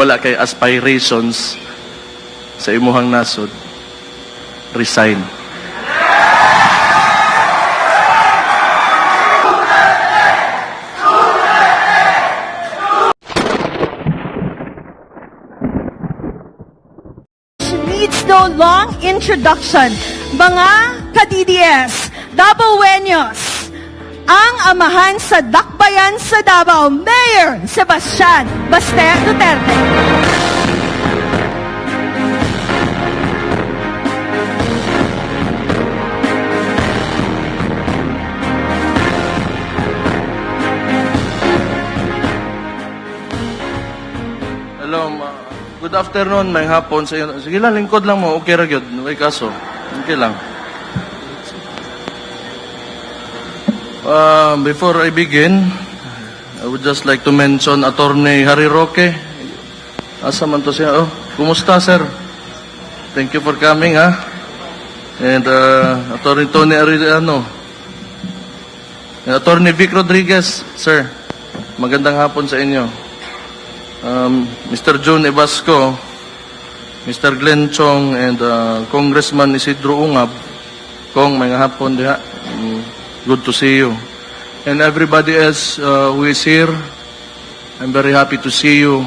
wala kay aspirations sa imuhang nasod, resign. needs no long introduction. Mga ka-DDS, Dabawenyos, ang amahan sa Dakbayan sa Davao, Mayor Sebastian Baste Duterte. Hello, ma- good afternoon, may hapon sa iyo. Sige lang, lingkod lang mo, okay ra gyud, may kaso. Okay lang. Uh, before I begin, I would just like to mention Attorney Harry Roque. Asa man to siya? Oh, kumusta, sir? Thank you for coming, ha? And uh, Attorney Tony Arellano. Attorney Vic Rodriguez, sir. Magandang hapon sa inyo. Um, Mr. June Evasco, Mr. Glenn Chong, and uh, Congressman Isidro Ungab. Kong, may hapon diha. Mm, good to see you. And everybody else uh, who is here, I'm very happy to see you.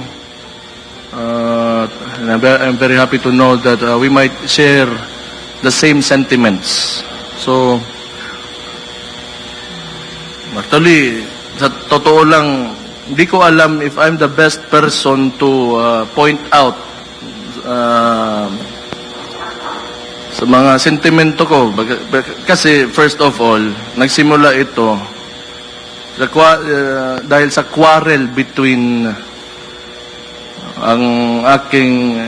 Uh, and I'm I'm very happy to know that uh, we might share the same sentiments. So, actually, sa totoo lang, hindi ko alam if I'm the best person to uh, point out uh, sa mga sentimento ko. Kasi, first of all, nagsimula ito sa, uh, dahil sa quarrel between ang aking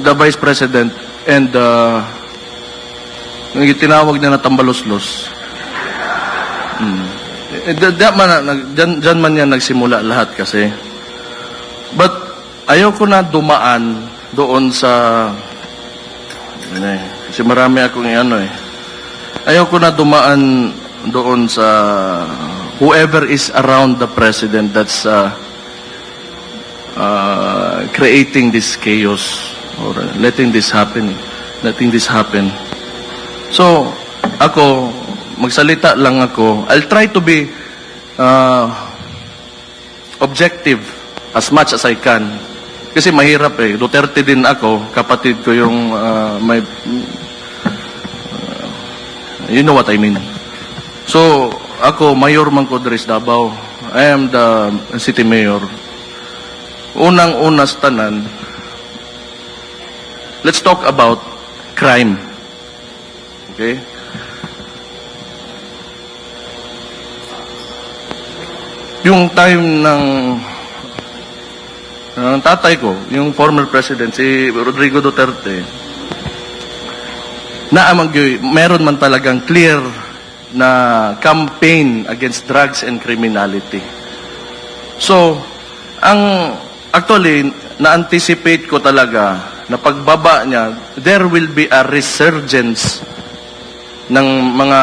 the Vice President and uh, yung tinawag niya na tambaloslos. Mm. Eh, da- man, dyan, dyan man yan nagsimula lahat kasi. But, ayoko na dumaan doon sa... Ano eh, kasi marami akong ano eh. Ayoko na dumaan doon sa whoever is around the president that's uh, uh, creating this chaos or letting this happen. Letting this happen. So, ako, magsalita lang ako. I'll try to be uh, objective as much as I can. Kasi mahirap eh. Duterte din ako. Kapatid ko yung uh, may... you know what I mean. So, ako, Mayor Mangkodres Davao. I am the city mayor. Unang-una tanan, let's talk about crime. Okay? Yung time ng ng tatay ko, yung former president, si Rodrigo Duterte, na amang meron man talagang clear na campaign against drugs and criminality. So, ang actually, na-anticipate ko talaga na pagbaba niya, there will be a resurgence ng mga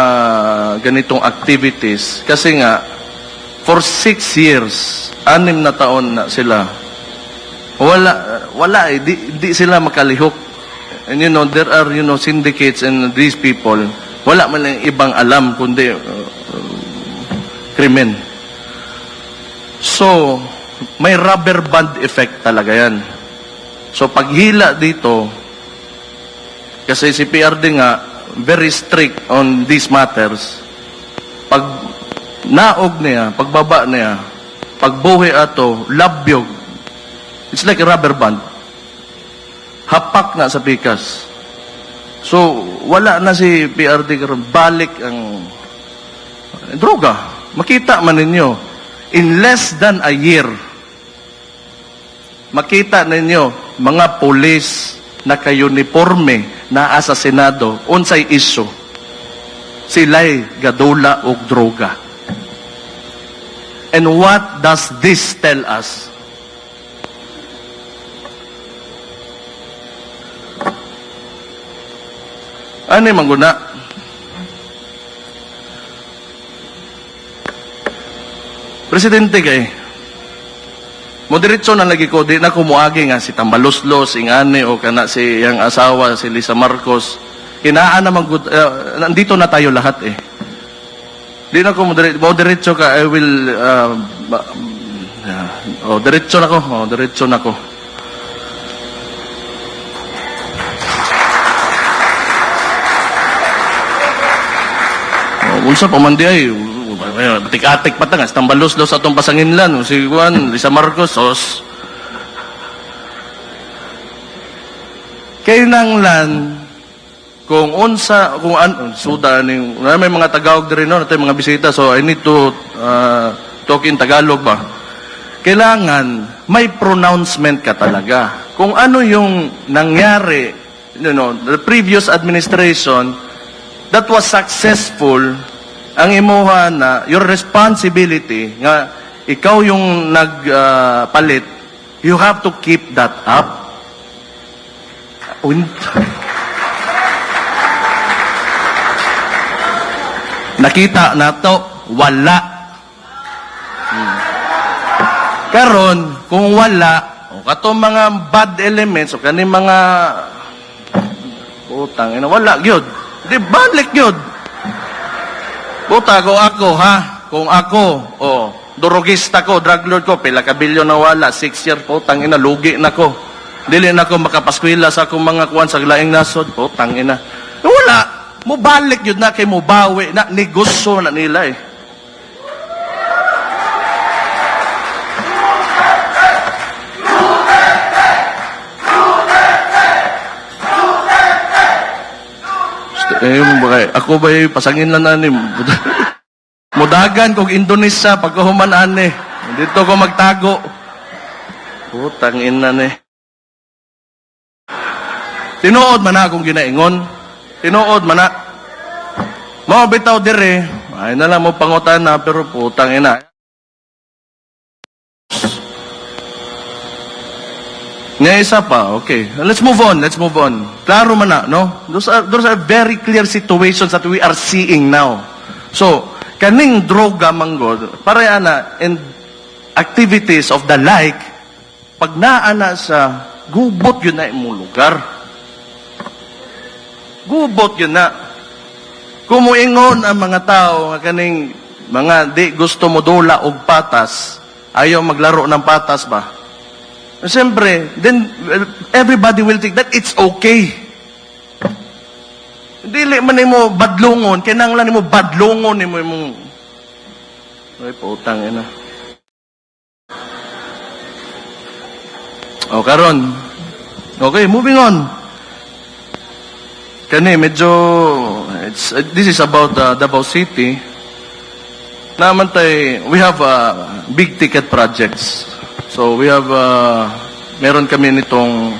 ganitong activities. Kasi nga, for six years, anim na taon na sila, wala, wala eh, di, di sila makalihok. And you know, there are, you know, syndicates and these people, wala man lang ibang alam kundi uh, uh, krimen. So, may rubber band effect talaga yan. So, paghila dito, kasi si PRD nga, very strict on these matters, pag naog niya, pagbaba niya, pagbuhi ato, labyog, it's like a rubber band. Hapak na sa pikas. So, wala na si PRD karon balik ang droga. Makita man ninyo, in less than a year, makita ninyo, mga pulis na kayuniforme na asa Senado, unsay isyo, sila'y gadula o droga. And what does this tell us? Ano yung mangguna? Presidente kay, Moderitso na lagi ko, di na kumuagi nga si Tambaloslos, ingani o kana si yang asawa, si Lisa Marcos. Kinaan naman, good, uh, nandito na tayo lahat eh. Di na ko moderate, moderitso ka, I will, uh, uh, oh, diretso na ko, oh, diretso na ko. Unsa pa man di ay batik-atik pa tangas tambalos-los atong pasanginlan si Juan Lisa Marcos sos. Kailangan kung unsa kung an suda ning may mga Tagalog diri no natay mga bisita so I need to uh, talk in Tagalog ba? Kailangan may pronouncement ka talaga. Kung ano yung nangyari you know the previous administration that was successful ang imuha na your responsibility nga ikaw yung nagpalit you have to keep that up Nakita na to, wala. Hmm. Karon, kung wala, o kato mga bad elements, o kani mga utang, ina wala gyud. Di balik gyud. Buta ko ako ha, kung ako, o durugista ko, drug lord ko, pila ka bilyon na wala, six years po, ina lugi na ko. Dili na ko makapaskwela sa akong mga kuwan sa laing nasod, po, ina. Wala, mo balik yun na kay mo bawi na negosyo na nila eh. Eh, mo ba kay- ako ba yung pasangin na ni Mudagan kog Indonesia pagkahuman ane. Dito ko magtago. Putang ina ni. Tinuod man akong ginaingon. Tinuod man na. Mo bitaw dire. Ay na lang mo pangutan na pero putang ina. Nga isa pa, okay. Let's move on, let's move on. Klaro man na, no? Those are, those are very clear situations that we are seeing now. So, kaning droga manggod, para ana, and activities of the like, pag naana sa gubot yun na imong lugar. Gubot yun na. Kumuingon ang mga tao nga kaning mga di gusto mo dula og patas, ayaw maglaro ng patas ba? Siyempre, then everybody will think that it's okay. Dili man nimo badlongon, kinanglan nimo badlongon nimo imong Ay putang ina. O karon. Okay, moving on. Kani medyo it's uh, this is about uh, Davao City. Naman tay we have uh, big ticket projects. So we have uh, meron kami nitong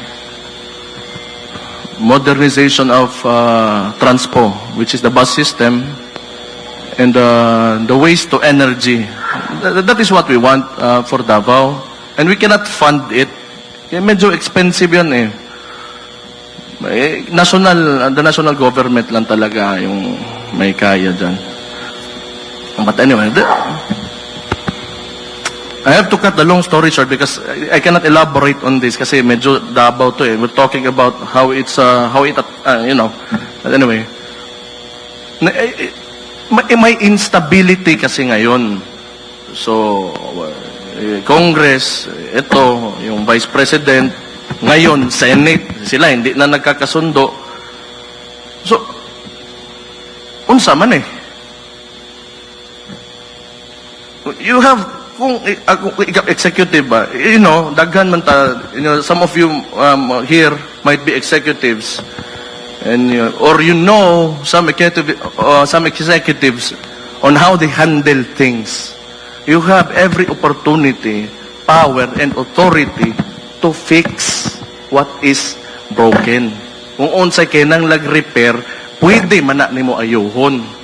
modernization of uh, Transpo, which is the bus system, and uh, the waste to energy. Th- that is what we want uh, for Davao. And we cannot fund it. Kaya medyo expensive yan eh. Eh, national, the national government lang talaga yung may kaya dyan. But anyway, I have to cut the long story short because I cannot elaborate on this kasi medyo Davao to eh. We're talking about how it's, uh, how it, uh, you know. Anyway, na, eh, eh, may, may instability kasi ngayon. So, eh, Congress, ito, yung Vice President, ngayon, Senate, sila hindi na nagkakasundo. So, unsa man eh. You have, kung ako, ikaw executive ba, you know, daghan man ta, you know, some of you um, here might be executives, and you or you know some executive, uh, some executives on how they handle things. You have every opportunity, power, and authority to fix what is broken. Kung unsay kay nang lag-repair, pwede man na nimo ayuhon.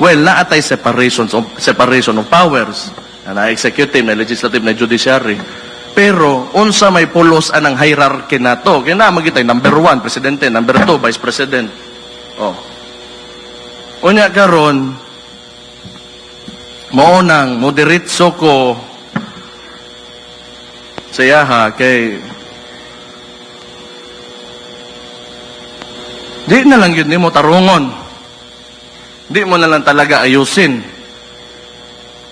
Well, naatay separation of, separation of powers. Na executive, na legislative, na judiciary. Pero, unsa may pulos anang hierarchy na to. Kaya na magitay, number one, presidente, number two, vice president. Oh. Unya karon mo nang moderitso ko sa iyaha kay di na lang yun mo tarungon. Di mo na lang talaga ayusin.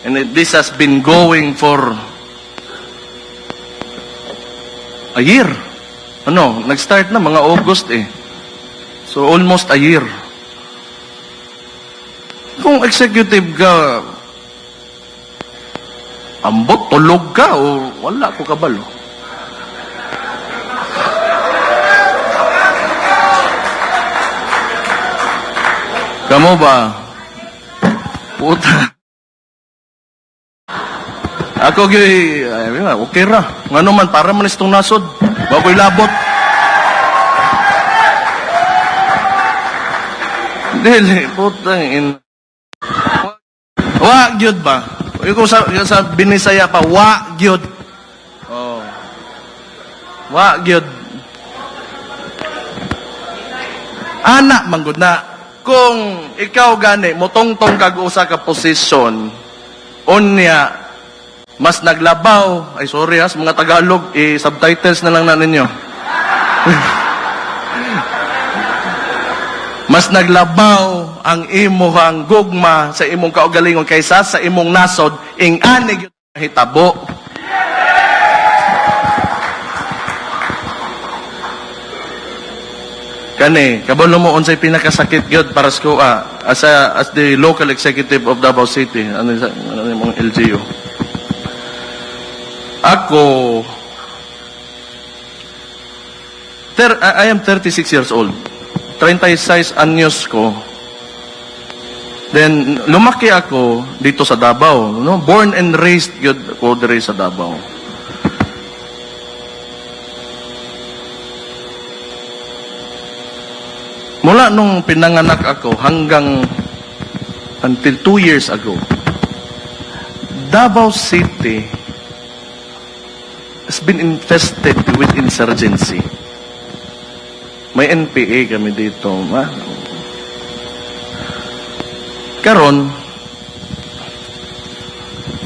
And this has been going for a year. Ano, nag-start na mga August eh. So almost a year. Kung executive ka, ambot, tulog ka, o wala ko kabalo. Kamo ba? Puta. Ako gyud ay nga okay ra. Ngano man para man istong nasod. Wa ko'y labot. Dili putang in. Wa gyud ba? Ikaw sa sa binisaya pa wa gyud. Oh. Wa gyud. Ana manggod na kung ikaw gani motongtong kag usa ka posisyon unya mas naglabaw ay sorry ha sa mga Tagalog i subtitles na lang na ninyo. Mas naglabaw ang imuhang gugma sa imong kaugalingon kaysa sa imong nasod ing ani gyud hitabo Kani, kabalo mo unsay pinakasakit gyud para sa kuha as a, as the local executive of Davao City, ano ano mga LGU. Ako ter, I I am 36 years old. 36 anyos ko. Then lumaki ako dito sa Davao, no? Born and raised gyud ko diri sa Davao. Mula nung pinanganak ako hanggang until two years ago, Davao City has been infested with insurgency. May NPA kami dito. Ma? Karon,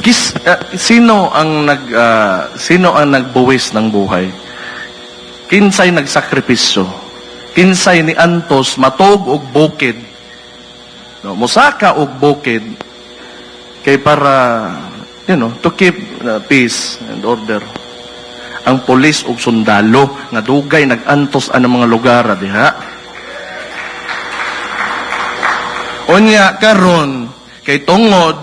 kis, ah, sino ang nag ah, sino ang nagbuwis ng buhay? Kinsay nagsakripisyo? Kinsay ni Antos matog og bukid? No, musaka og bukid kay para you know, to keep uh, peace and order. Ang pulis ug sundalo nga dugay nagantos ang mga lugar diha. Unya karon kay tungod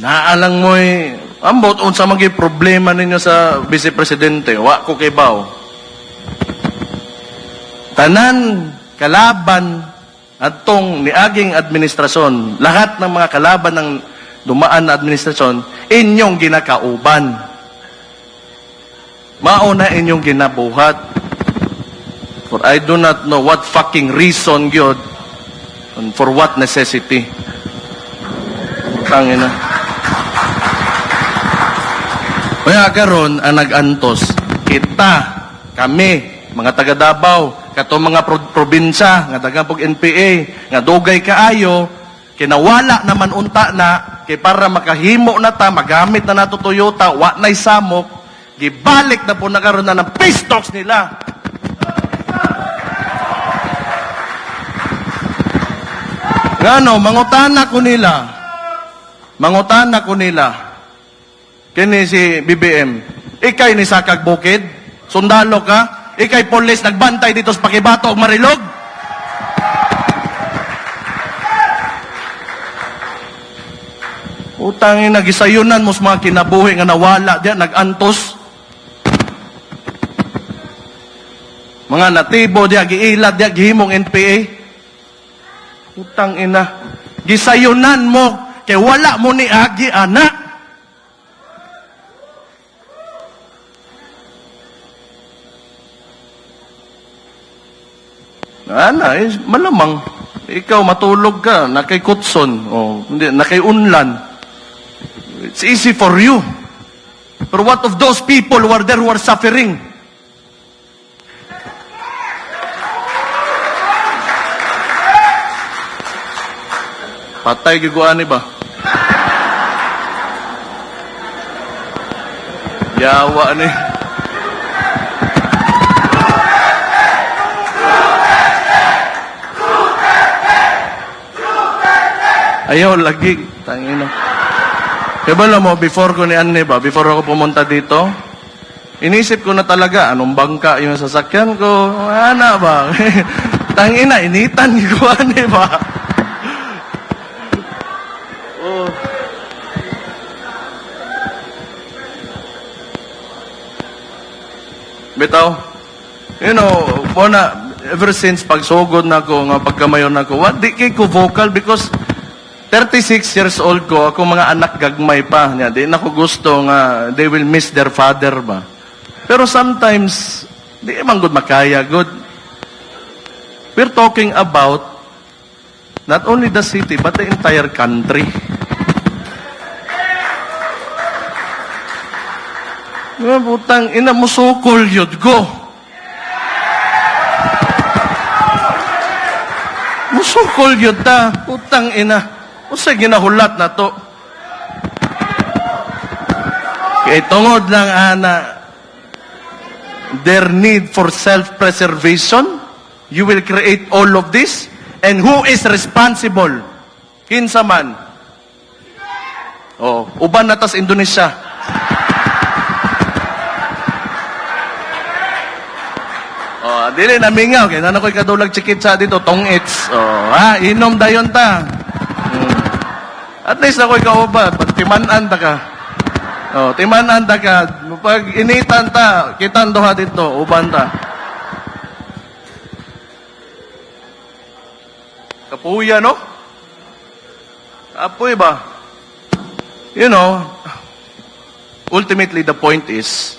naalang mo'y ambot unsa gyud problema ninyo sa vice presidente wa ko kay baw tanan kalaban atong niaging administrasyon, lahat ng mga kalaban ng dumaan na administrasyon, inyong ginakauban. Mauna inyong ginabuhat. For I do not know what fucking reason gyud and for what necessity. Tangina. Kaya karon ang nag-antos, kita, kami, mga taga Davao, kato mga pro- probinsya, nga taga pog NPA, nga dugay kaayo, kinawala naman unta na, kay para makahimo na ta, magamit na nato Toyota, wa na'y samok, gibalik na po na karon na ng pistoks nila. Ngano, mangutana ko nila. Mangutana ko nila. Kini si BBM. Ikay ni Sakag Bukid? Sundalo ka? Ikay polis nagbantay dito sa Pakibato ug Marilog? Utangin nagisayunan mo sa mga kinabuhi nga nawala diya, nagantos. Mga natibo diya, giilad diya, gihimong NPA. Utang ina. Gisayunan mo, kay wala mo ni Agi, anak. Ana, eh, malamang. Ikaw matulog ka, nakay kutson, o hindi, nakay unlan. It's easy for you. But what of those people who are there who are suffering? Patay giguan ba? Yawa ni. Ayaw, lagi. Tangina. Kaya ba mo, before ko ni Anne ba, before ako pumunta dito, inisip ko na talaga, anong bangka yung sasakyan ko? Ana ba? Tangina, initan ko, Anne ba? oh. Bitaw, you know, muna, ever since pagsugod na ko, nga pagkamayon na ko, what di kay ko vocal because 36 years old ko, ako mga anak gagmay pa niya. Di na ko gusto nga they will miss their father ba. Pero sometimes, di man good makaya, good. We're talking about not only the city, but the entire country. Nga putang, ina mo sukol yun ko. Musukol yun ta. Putang ina. Usa ginahulat na to. Kay tungod lang ana their need for self-preservation, you will create all of this. And who is responsible? Kinsa man? Oh, uban na tas Indonesia. Oh, dili na mingaw kay nana koy kadulag chikitsa dito tong its. Oh, ha, inom dayon ta. At least ako'y kauban, pag timanan ta ka. Oh, timanan ta ka. Pag initan ta, kitan doha dito, uban ta. Kapuya, no? Apoy ba? You know, ultimately the point is,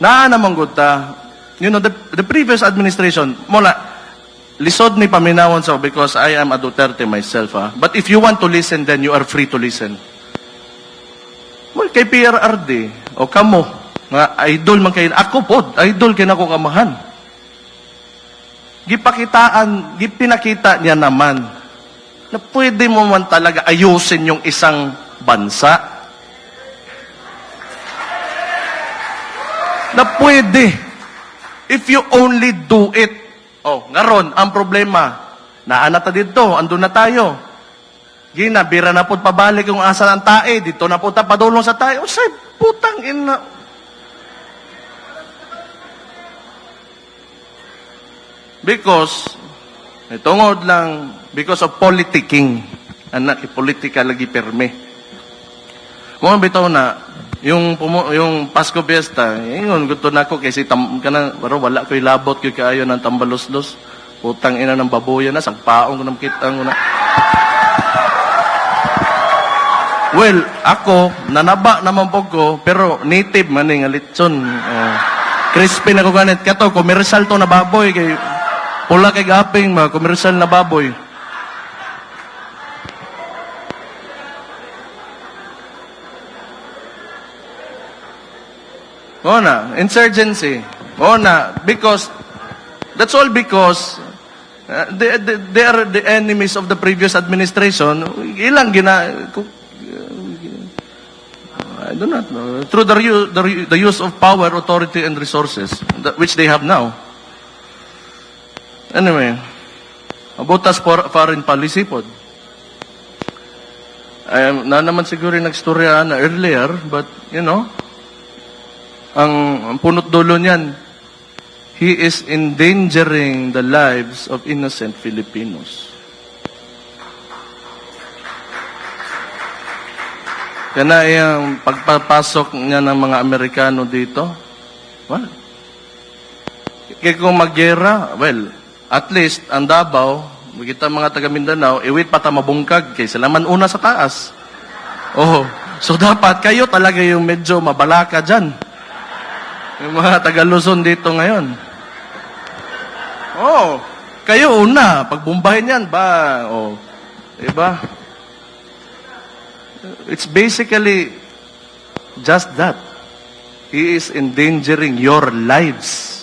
naa naman gud ta, you know, the, the previous administration, mula, lisod ni paminawon sa because I am a Duterte myself, ah. But if you want to listen, then you are free to listen. Well, kay PRRD, o kamo, nga idol man kayo, ako pod, idol kay nako kamahan. Gipakitaan, gipinakita niya naman na pwede mo man talaga ayusin yung isang bansa. Na pwede. If you only do it. Oh, ngaron, ang problema, naana ta dito, andun na tayo. Gina, bira na po pabalik yung asa ng tae, dito na po ta padulong sa tae. O say, putang ina. Because, itungod lang, because of politicking, anak, politika lagi perme. Mo bitaw na, yung pumu, yung Pasko Fiesta, ingon gusto na ako kasi tam kana pero wala ko labot ko kaayo ng tambaloslos. Utang ina ng baboya na sagpaon ko nang kita ko na. Well, ako nanaba naman po ko pero native man eh, nga litson. Oh. crispy na ko ganit kato commercial to na baboy kay pula kay gaping mga commercial na baboy. Oo na, insurgency. Oo na, because, that's all because uh, they, they, they are the enemies of the previous administration. Ilang gina, ku- I do not know. Through the, the, the use of power, authority, and resources, that, which they have now. Anyway, about us for, foreign policy pod. I am, na naman siguro nagstorya na earlier, but, you know, ang, punot dulo niyan, he is endangering the lives of innocent Filipinos. Kana yung pagpapasok niya ng mga Amerikano dito, well, kaya kung magyera, well, at least, ang Davao, kita mga taga Mindanao, iwit pa ta mabungkag, kay sila man una sa taas. Oh, so dapat kayo talaga yung medyo mabalaka dyan. Yung mga taga Luzon dito ngayon. Oh, kayo una, pagbumbahin yan ba? Oh, diba? It's basically just that. He is endangering your lives.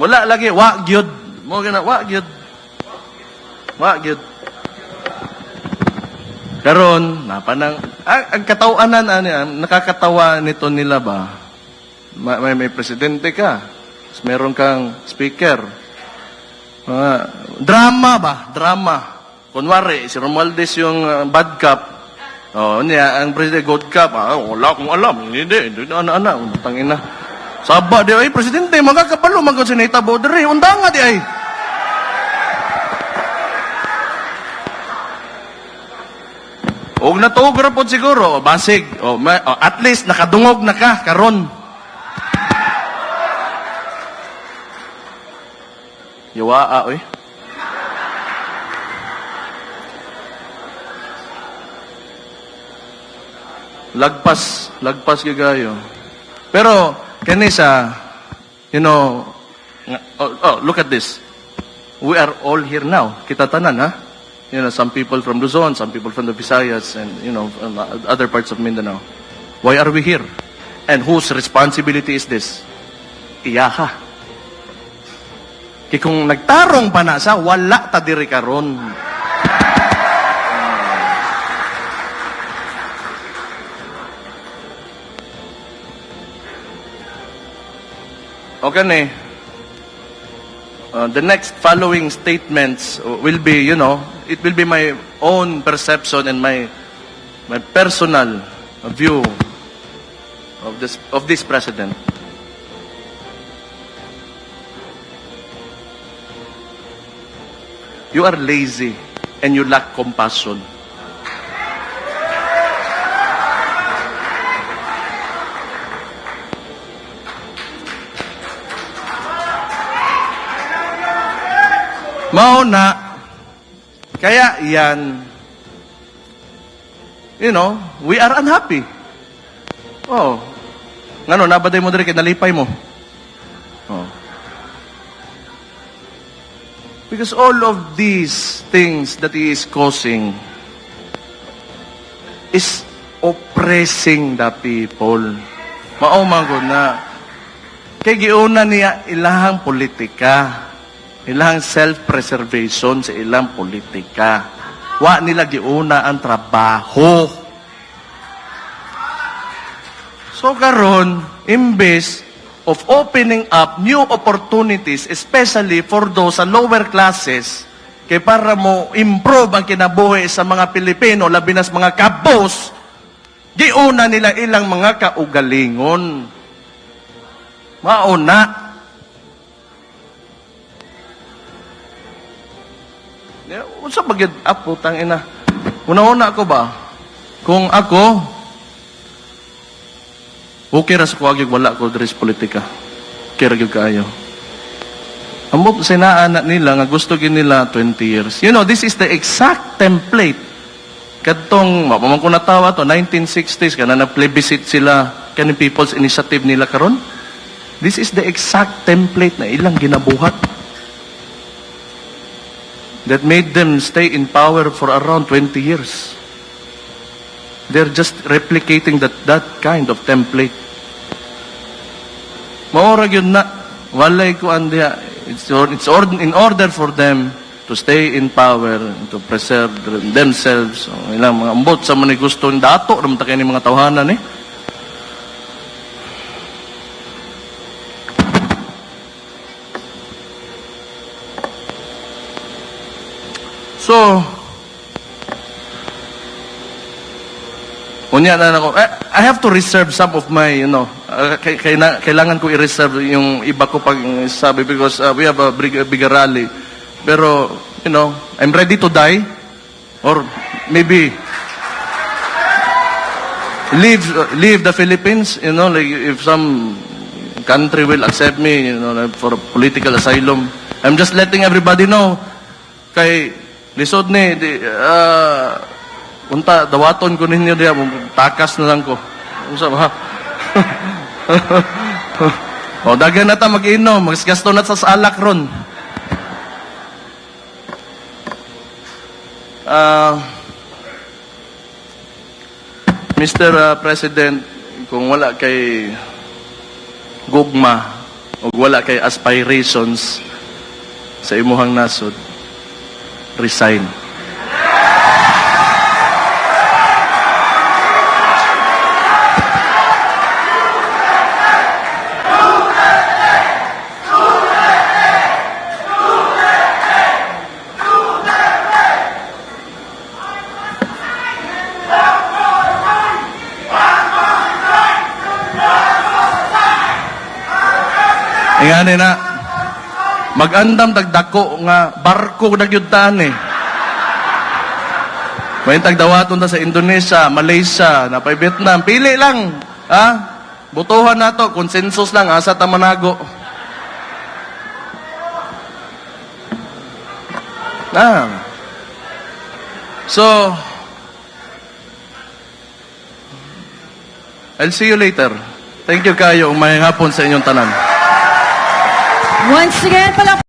Wala lagi, wa gyud. Mo gana, wa gyud. Wa gyud. Karon, napanang, ang, ang katawanan, ano, yan, nakakatawa nito nila ba? Ma- May, may presidente ka. Meron kang speaker. Mga drama ba? Drama. Kunwari, si Romualdez yung uh, bad cop. Oh, niya, ang president good cop. Ah, wala akong alam. Hindi, hindi, ana, ana. Tangina. Saba di ay, presidente, magkakapalo, magkakapalo si Nita Bodere. Undanga di ay. Og natuog ra pod siguro, o, basig. O, ma- o, at least nakadungog na ka karon. Yawa oy. Lagpas, lagpas gigayo. Pero kanisa, you know, oh, oh, look at this. We are all here now. Kita tanan ha. You know, some people from Luzon, some people from the Visayas, and you know, other parts of Mindanao. Why are we here? And whose responsibility is this? Iyaha. Kaya kung nagtarong pa na sa, wala ta diri karon. Okay ni. Uh, the next following statements will be, you know, it will be my own perception and my my personal view of this of this president. You are lazy and you lack compassion. Mauna, kaya yan, you know, we are unhappy. Oh. Ngano, nabaday mo diri kay nalipay mo. Oh. Because all of these things that he is causing is oppressing the people. Mao na kay giuna niya ilahang politika. Ilahang self-preservation sa ilang politika. Wa nila giuna ang trabaho. So karon, imbes of opening up new opportunities, especially for those sa lower classes, kay para mo improve ang kinabuhi sa mga Pilipino, labi na sa mga kabos, giuna nila ilang mga kaugalingon. Mauna. Unsa bagid apo tang ina? Una-una ako ba? Kung ako okay ra sa ko agyud wala ko diri sa politika. Kira gyud kaayo. Amo sa inaanak nila nga gusto gyud nila 20 years. You know, this is the exact template kadtong mapamang ko natawa to 1960s kana na plebiscite sila kaning people's initiative nila karon. This is the exact template na ilang ginabuhat that made them stay in power for around 20 years. They're just replicating that that kind of template. Maura yun na walay ko andiya it's it's or, in order for them to stay in power to preserve themselves so, ilang mga ambot sa mga gusto ng dato ram ta kay ni mga tawhanan eh So, unya na ako, eh, I have to reserve some of my, you know, uh, kailangan ko i-reserve yung iba ko pag sabi because uh, we have a big, bigger rally. Pero, you know, I'm ready to die or maybe leave leave the Philippines, you know, like if some country will accept me, you know, for political asylum. I'm just letting everybody know kay lisod ni di ah, unta dawaton ko ninyo diya takas na lang ko. Unsa ba? o dagan na ta mag-inom, magsgasto na sa alak ron. Ah Mr. uh, President, kung wala kay gugma o wala kay aspirations sa imuhang nasod, resign. Inganin na magandam dagdako nga barko nagyutan eh. May tagdawaton ta sa Indonesia, Malaysia, na pa Vietnam. Pili lang. Ha? Butuhan na to. Consensus lang. Asa ta manago. Ah. So, I'll see you later. Thank you kayo. May hapon sa inyong tanan. Once again, palakpakan